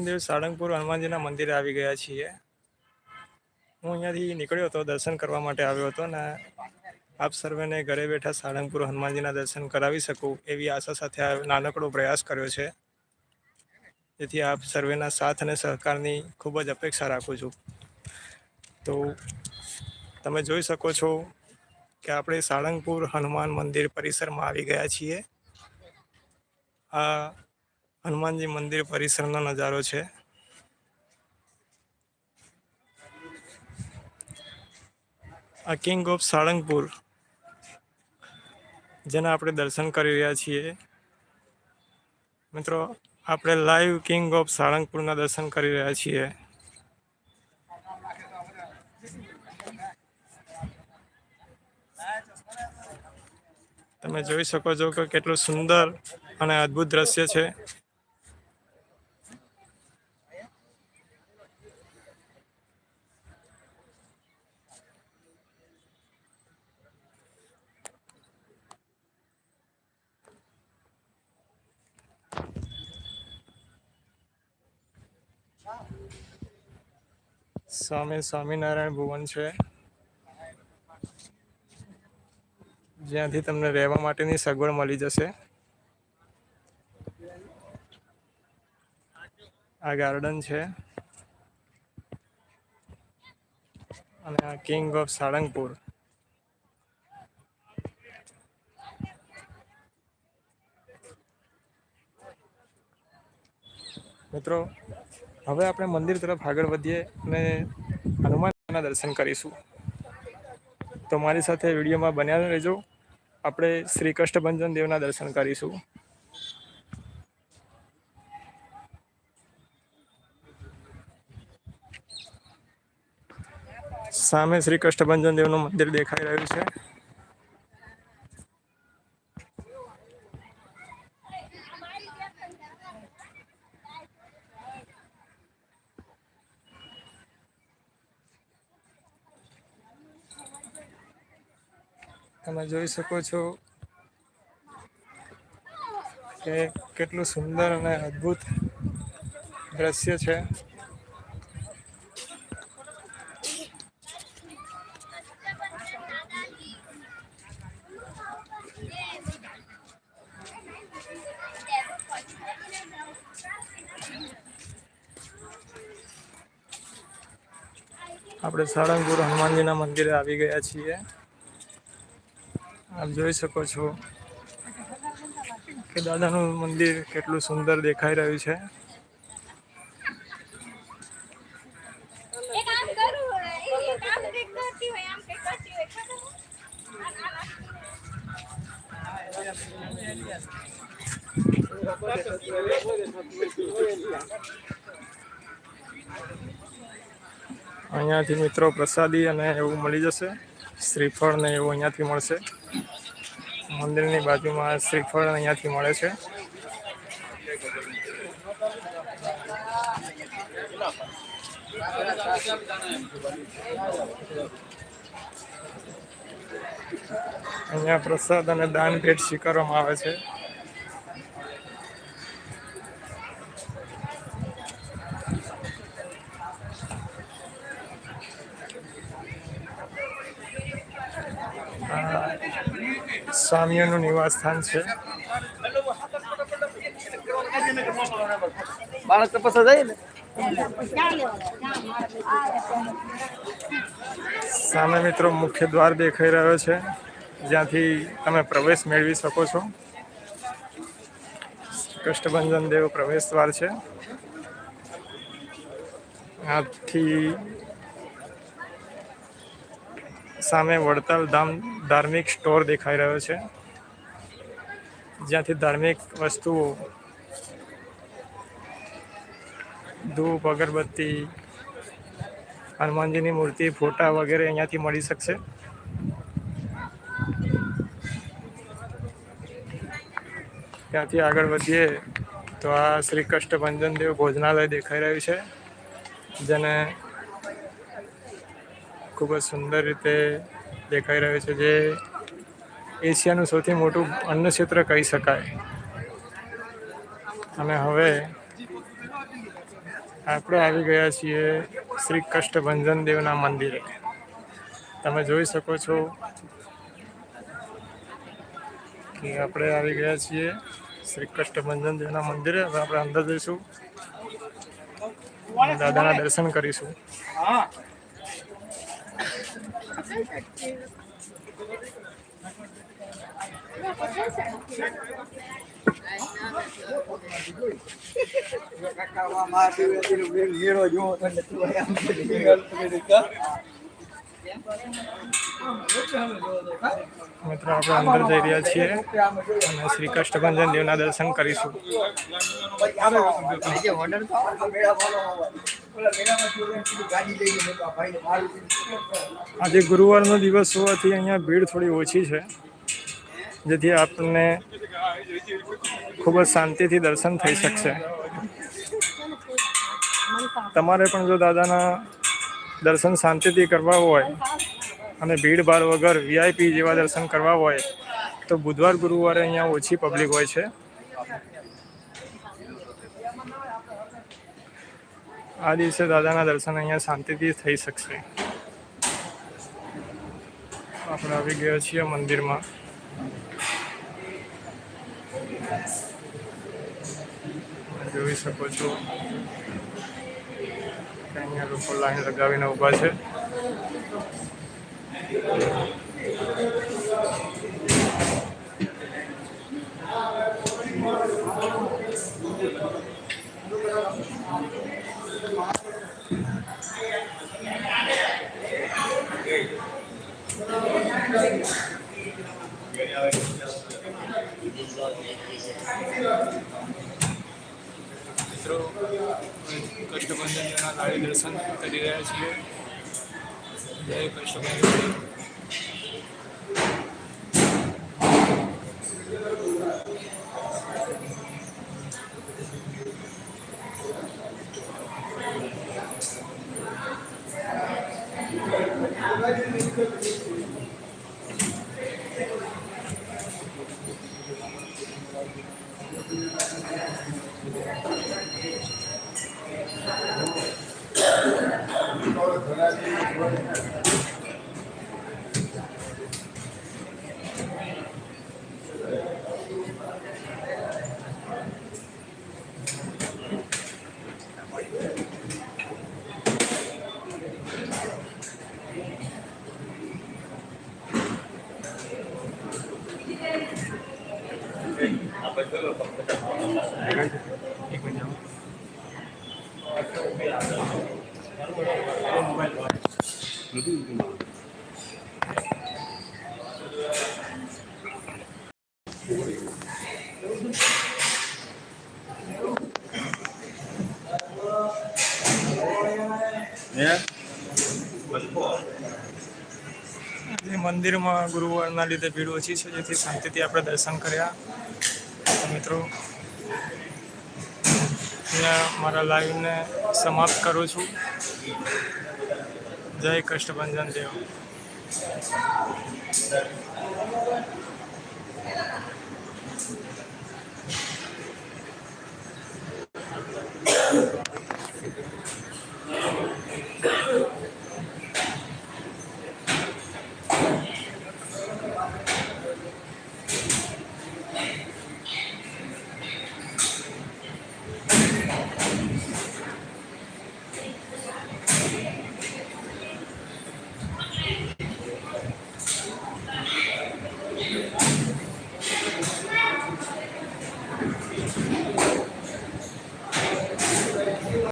દેવ સાળંગપુર હનુમાનજીના મંદિરે આવી ગયા છીએ. હું અહીંયાથી નીકળ્યો હતો, દર્શન કરવા માટે આવ્યો હતો ને આપ સર્વેને ઘરે બેઠા સાળંગપુર હનુમાનજીના દર્શન કરાવી શકું એવી આશા સાથે આ નાનકડો પ્રયાસ કર્યો છે. તેથી આપ સર્વેના સાથ અને સહકારની ખૂબ જ અપેક્ષા રાખું છું. તો તમે જોઈ શકો છો કે આપણે સાળંગપુર હનુમાન મંદિર પરિસરમાં આવી ગયા છીએ. આ હનુમાનજી મંદિર પરિસરનો નજારો છે. આ કિંગ ઓફ સાળંગપુર, જેના આપણે દર્શન કરી રહ્યા છીએ. મિત્રો, આપણે લાઈવ કિંગ ઓફ સાળંગપુરના દર્શન કરી રહ્યા છીએ. તમે જોઈ શકો છો કે કેટલું સુંદર અને અદ્ભુત દ્રશ્ય છે. સામે સ્વામિનારાયણ ભુવન છે. જ્યાંથી તમને રહેવા માટેની સગવડ મળી જશે. આ ગાર્ડન છે. અને આ કિંગ ઓફ સાળંગપુર. મિત્રો હવે આપણે મંદિર તરફ આગળ વધીએ અને હનુમાનના દર્શન કરીશું. તો મારી સાથે વિડીયોમાં બન્યા રહેજો. આપણે શ્રી કષ્ટભંજન દેવના દર્શન કરીશું. સામે શ્રી કષ્ટભંજન દેવનું મંદિર દેખાઈ રહ્યું છે. તમે જોઈ શકો છો કે કેટલું સુંદર અને અદ્ભુત દ્રશ્ય છે. આપણે સાળંગપુર હનુમાનજીના મંદિરે આવી ગયા છીએ. આપ જોઈ શકો છો કે દાદાનું મંદિર કેટલું સુંદર દેખાઈ રહ્યું છે? અહીંયાથી મિત્રો પ્રસાદી અને એવું મળી જશે શ્રીફળ ને એવું અહીંયાથી મળશે મંદિરની બાજુમાં શ્રીફળ અહીંયાથી મળે છે. અહીંયા પ્રસાદ અને દાન ભેટ સ્વીકારવામાં આવે છે. સ્વામીઓનું નિવાસ સ્થાન છે. બાળક તો જાય ને? સામે મિત્રો મુખ્ય દ્વાર દેખાઈ રહ્યો છે જ્યાંથી તમે પ્રવેશ મેળવી શકો છો. કષ્ટભંજન દેવ પ્રવેશ દ્વાર છે. આથી સામે વડતાલ ધામ ધાર્મિક સ્ટોર દેખાઈ રહ્યો છે. જ્યાંથી ધાર્મિક વસ્તુઓ, ધૂપ, અગરબત્તી, હનુમાનજીની મૂર્તિ, ફોટા વગેરે અહીંયાથી મળી શકશે. ત્યાંથી આગળ વધીએ તો આ શ્રી કષ્ટભંજન દેવ ભોજનાલય દેખાઈ રહ્યું છે, જેને ખૂબ જ સુંદર રીતે દેખાઈ રહ્યું છે જે એશિયાનું સૌથી મોટું અન્ન ક્ષેત્ર કહી શકાય. અને હવે આપણે આવી ગયા છીએ શ્રી કષ્ટભંજન દેવના મંદિરે. તમે જોઈ શકો છો કે આપણે આવી ગયા છીએ શ્રી કષ્ટભંજન દેવના મંદિરે. હવે આપણે અંદર જઈશું દાદાના દર્શન કરીશું. મિત્રો આપણે અંદર જઈ રહ્યા છીએ અને શ્રી કષ્ટભંજન દેવના દર્શન કરીશું. આજે ગુરુવારનો દિવસ હોવાથી અહીંયા ભીડ થોડી ઓછી છે, જેથી આપણને ખૂબ જ શાંતિથી દર્શન થઈ શકશે. તમારે પણ જો દાદાના દર્શન શાંતિથી કરવા હોય અને ભીડભાડ વગર વીઆઈપી જેવા દર્શન કરવા હોય, તો બુધવાર ગુરુવારે અહીંયા ઓછી પબ્લિક હોય છે. આ દિવસે દાદાના દર્શન અહીંયા શાંતિથી થઈ શકશે. આપણે આવી ગયા છીએ મંદિરમાં. જોઈ શકો છો. અહીંયા લોકો લાઈન લગાવીને ઊભા છે. મિત્રો કષ્ટભંજનના કાળી દર્શન કરી રહ્યા છીએ. જય કષ્ટભંજન. આજે મંદિરમાં ગુરુવારના લીધે ભીડ ઓછી છે, જેથી શાંતિથી આપણે દર્શન કર્યા મિત્રો મારા લાઈવને સમાપ્ત કરું છું જય કષ્ટભંજન દેવ